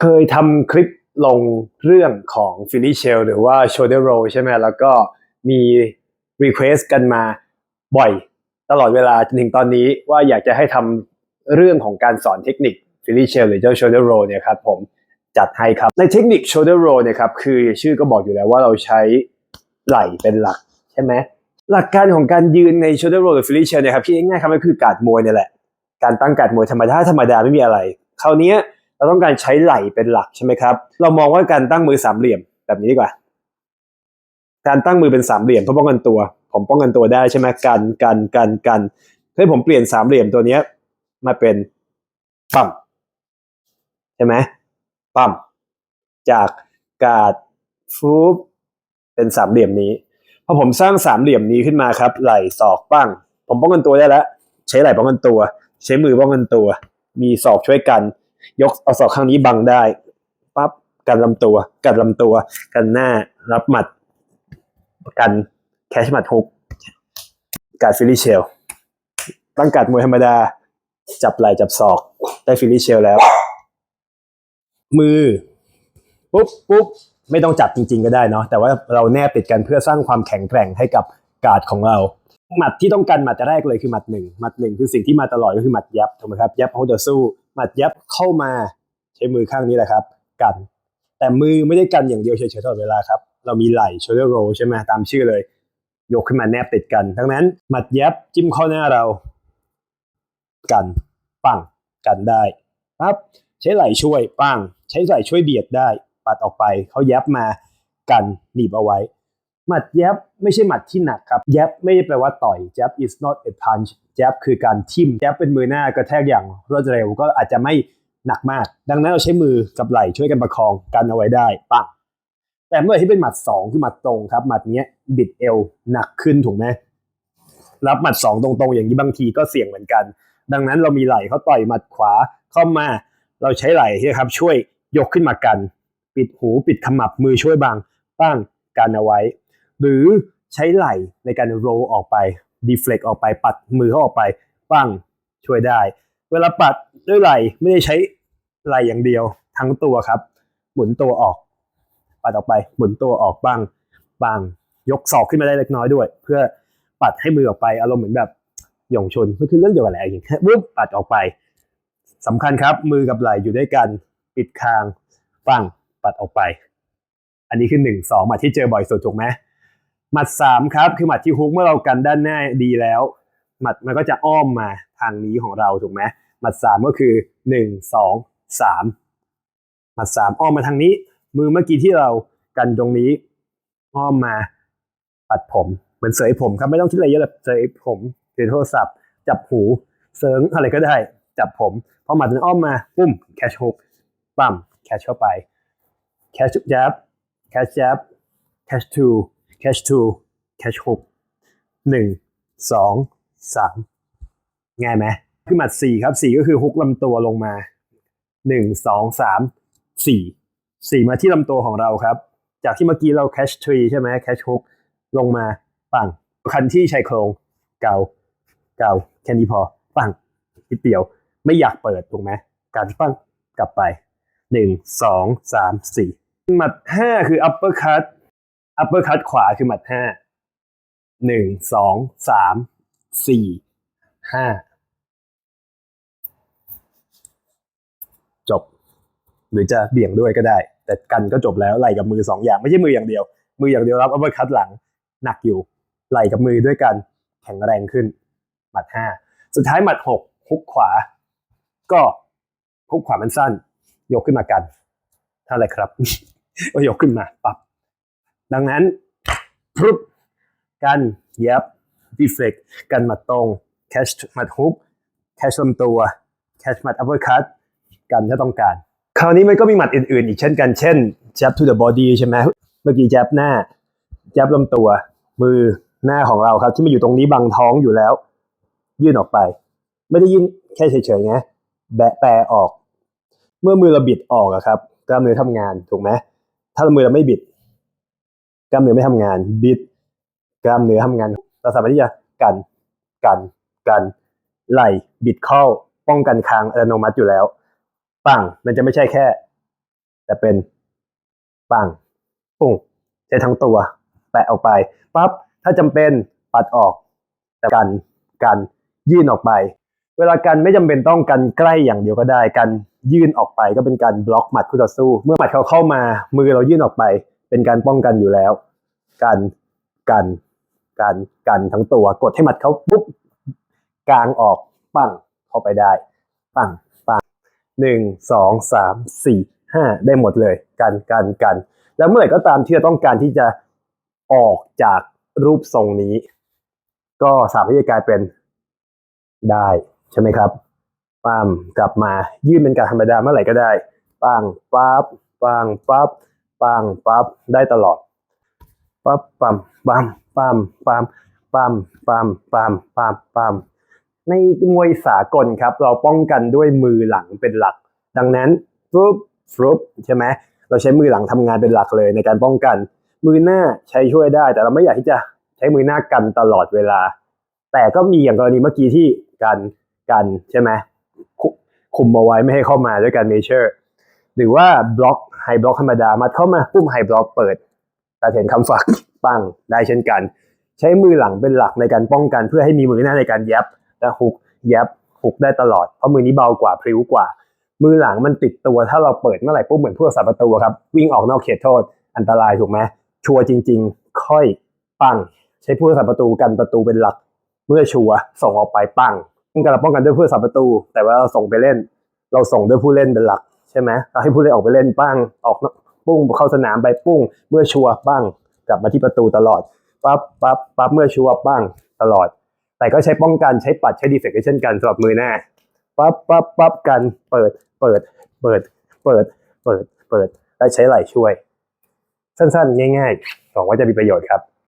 เคยทำคลิปลงเรื่องของ f i n i s h e l หรือว่า shoulder roll ใช่ไหมแล้วก็มี request กันมาบ่อย ตลอดเวลาจนถึงตอนนี้ว่าอยากจะให้ทำเรื่องของการสอนเทคนิค f i n i s h e l หรือเจ้า shoulder roll เนี่ยครับผมจัดให้ครับ ในเทคนิค shoulder roll เนี่ยครับคือชื่อก็บอกอยู่แล้วว่าเราใช้ไหล่เป็นหลักใช่ไหมหลักการของการยืนใน shoulder roll หรือ f i n i s h e l เนี่ยครับที่ง่ายๆครับก็คือการมวยเนี่ยแหละการตั้งการมวยธรรมดาธรรมดาไม่มีอะไรคราวนี้ย เราต้องการใช้ไหล่เป็นหลักใช่ไหมครับ เรามองว่าการตั้งมือสามเหลี่ยมแบบนี้ดีกว่า การตั้งมือเป็นสามเหลี่ยมเพื่อป้องกันตัว ผมป้องกันตัวได้ใช่ไหมกันกันกันกันให้ผมเปลี่ยนสามเหลี่ยมตัวเนี้ยมาเป็นปั๊มใช่ไหมปั๊มจากกาดฟูบเป็นสามเหลี่ยมนี้พอผมสร้างสามเหลี่ยมนี้ขึ้นมาครับ ไหล่ศอกปั้ง ผมป้องกันตัวได้แล้ว ใช้ไหล่ป้องกันตัว ใช้มือป้องกันตัว มีศอกช่วยกัน ยกเอาศอกข้างนี้บังได้ปั๊บกันลำตัว กันลำตัว กันหน้ารับหมัด กันแคชหมัดฮุกการฟิลิเชลตั้งการดมวยธรรมดา จับไหล่จับศอกได้ฟิลิเชลแล้ว มือ ปุ๊บปุ๊บไม่ต้องจับจริง ๆ ก็ได้เนาะแต่ว่าเราแนบติดกันเพื่อสร้างความแข็งแกร่งให้กับการ์ดของเราหมัดที่ต้องการหมัดแรกเลยคือหมัดหนึ่งหมัดหนึ่งคือสิ่งที่มาตลอดก็คือหมัดยับถูกไหมครับยับเขาจะสู้ หมัดยับเข้ามาใช้มือข้างนี้แหละครับ กัน แต่มือไม่ได้กันอย่างเดียวเฉยๆตลอดเวลาครับ เรามีไหล่ shoulder roll ใช่ไหมตามชื่อเลย ยกขึ้นมาแนบติดกัน ดังนั้นหมัดยับจิ้มเข้าหน้าเรา กันปังกันได้ครับใช้ไหล่ช่วยปังใช้ไหล่ช่วยเบียดได้ปัดออกไปเขายับมากันหนีบเอาไว้ หมัดแยบไม่ใช่หมัดที่หนักครับ แยบไม่ได้แปลว่าต่อยแยบ is not a punch แยบคือการทิ่มยับเป็นมือหน้ากระแทกอย่างรวดเร็วก็อาจจะไม่หนักมาก ดังนั้นเราใช้มือกับไหล่ช่วยกันประคองกันเอาไว้ได้ปังแต่เมื่อที่เป็นหมัดสองคือหมัดตรงครับหมัดเนี้ยบิดเอวหนักขึ้นถูกไหมรับหมัดสองตรงๆ อย่างนี้บางทีก็เสี่ยงเหมือนกัน ดังนั้นเรามีไหล่เขาต่อยหมัดขวาเข้ามา เราใช้ไหล่ครับช่วยยกขึ้นมากัน ปิดหูปิดขมับมือช่วยบังป้างกันเอาไว้ หรือใช้ไหล่ในการโรลออกไปดีเฟล็กออกไปปัดมือเขาออกไปปั้งช่วยได้ เวลาปัดด้วยไหล่ไม่ได้ใช้ไหล่อย่างเดียวทั้งตัวครับ หมุนตัวออก ปัดออกไป หมุนตัวออกบ้างบางยกศอกขึ้นมาได้เล็กน้อยด้วย เพื่อปัดให้มือออกไปอารมณ์เหมือนแบบหย่งชนก็คือเรื่องเดียวกันแหละอย่างแค่ปุ๊บปัดออกไปสำคัญครับ มือกับไหล่อยู่ด้วยกันปิดคางปั้งปัดออกไป อันนี้คือหนึ่งสองมัดที่เจอบ่อยสุดถูกไหม หมัดสามครับคือหมัดที่ฮุกเมื่อเรากันด้านหน้าดีแล้ว หมัดมันก็จะอ้อมมาทางนี้ของเราถูกไหมหมัดสามก็คือหนึ่งสองสามหมัดสามอ้อมมาทางนี้ มือเมื่อกี้ที่เรากันตรงนี้ อ้อมมาปัดผมเหมือนเสยผมครับไม่ต้องคิดอะไรเยอะเลยเสยผมถือโทรศัพท์ จับหูเซิงอะไรก็ได้ จับผมพอหมัดมันอ้อมมาปุ้มแคชฮุกปั๊มแคชเข้าไปแคชจับแคชจับแคชทู catch two catch hook หนึ่งสองสามง่ายไหมคือหมัดสี่ครับสี่ก็คือฮุกลำตัวลงมาหนึ่งสองสามสี่สี่มาที่ลำตัวของเราครับ จากที่เมื่อกี้เรา catch tree ใช่ไหม catch hook ลงมาปังคันที่ชายโครงเกาเกาแค่นี้พอปังนิดเดียวไม่อยากเปิดถูกไหมการปังกลับไปหนึ่งสองสามสี่หมัดห้าคือ upper cut อัปเปอร์คัตขวาคือหมัดห้าหนึ่งสองสามสี่ห้าจบ หรือจะเบี่ยงด้วยก็ได้ แต่กันก็จบแล้วไหลกับมือสองอย่างไม่ใช่มืออย่างเดียว มืออย่างเดียวรับอัปเปอร์คัตหลังหนักอยู่ไหลกับมือด้วยกันแข็งแรงขึ้น หมัดห้าสุดท้ายหมัดหกฮุกขวา ก็ฮุกขวามันสั้น ยกขึ้นมากันเท่าไรครับ ก็ยกขึ้นมาปับ๊บ ดังนั้นพรุบกันยับดีเฟกกันหมัดตรงแคชหมัดฮุกแคชลำตัวแคชหมัดอัปเปอร์คัตกันถ้าต้องการ คราวนี้มันก็มีหมัดอื่นๆ อีกเช่นกันเช่น jab to the body ใช่ไหมเมื่อกี้ jab หน้า jab ลำตัว มือหน้าของเราครับ ที่มาอยู่ตรงนี้บังท้องอยู่แล้ว ยื่นออกไป ไม่ได้ยื่นแค่เฉยๆนะแบะแปรออก เมื่อมือเราบิดออกอะครับกล้ามเนื้อทำงานถูกไหมถ้ามือเราไม่บิด กล้ามเนื้อไม่ทำงานบิด กล้ามเนื้อทำงานเราสามารถที่จะกันกันกันไหลบิดเข้าป้องกันคางอัตโนมัติอยู่แล้ว ปังมันจะไม่ใช่แค่ แต่เป็นปังปุ้งใช้ทั้งตัว แปะออกไปปั๊บถ้าจำเป็นปัดออก แต่กันกันยื่นออกไป เวลากันไม่จำเป็นต้องกันใกล้อย่างเดียวก็ได้กันยื่นออกไปก็เป็นการบล็อกหมัดคู่ต่อสู้ เมื่อหมัดเขาเข้ามามือเรายื่นออกไป เป็นการป้องกันอยู่แล้ว กันกันกันกันทั้งตัว กดให้หมัดเขาปุ๊บกลางออกปั้งเข้าไปได้ปั้งปั้งหนึ่งสองสามสี่ห้าได้หมดเลย กันกันกัน แล้วเมื่อไหร่ก็ตามที่เราต้องการที่จะออกจากรูปทรงนี้ ก็สามารถที่จะกลายเป็นได้ใช่ไหมครับปั๊มกลับมา ยื่นเป็นการธรรมดาเมื่อไหร่ก็ได้ปังปั๊บปังปั๊บ ปังปั๊บได้ตลอดปั๊บปั๊มปั๊มปั๊มปั๊มปั๊มปั๊มปั๊มปั๊มปั๊มในมวยสากลครับ เราป้องกันด้วยมือหลังเป็นหลัก ดังนั้นฟรุบฟรุบใช่ไหมเราใช้มือหลังทำงานเป็นหลักเลยในการป้องกัน มือหน้าใช้ช่วยได้ แต่เราไม่อยากที่จะใช้มือหน้ากันตลอดเวลา แต่ก็มีอย่างกรณีเมื่อกี้ที่กันกันใช่ไหมคุคุมเอาไว้ไม่ให้เข้ามาด้วยการเมเชอร์หรือว่าบล็อก ไฮบล็อกธรรมดา มัดเข้ามาปุ่มไฮบล็อกเปิดแต่เห็นคำฝักปังได้เช่นกัน ใช้มือหลังเป็นหลักในการป้องกัน เพื่อให้มีมือหน้าในการยับและฮุกยับฮุกได้ตลอดเพราะมือนี้เบากว่าพริ้วกว่า มือหลังมันติดตัวถ้าเราเปิดเมื่อไหร่ปุ๊บเหมือนผู้รักษาประตูครับวิ่งออกนอกเขตโทษอันตรายถูกไหมชัวร์จริง ๆ ค่อยปังใช้ผู้รักษาประตูกันประตูเป็นหลัก เมื่อชัวร์ส่งออกไปปังป้องกันเรป้องกันด้วยผู้รักษาประตู แต่ว่าเราส่งไปเล่น เราส่งด้วยผู้เล่นเป็นหลัก ใช่ไหมเราให้ผู้เล่นออกไปเล่นปังออกปุ้งเข้าสนามไปปุ้ง เมื่อชัวร์ปังกลับมาที่ประตูตลอดปั๊บปั๊บปั๊บเมื่อชัวร์ปังตลอด แต่ก็ใช้ป้องกันใช้ปัดใช้ดีเฟกต์เช่นกันสำหรับมือหน้าปั๊บปั๊บปั๊บกันเปิดเปิด เปิด เปิด เปิด เปิด และใช้ไหล่ช่วย สั้นๆ ง่ายๆหวังว่าจะมีประโยชน์ครับ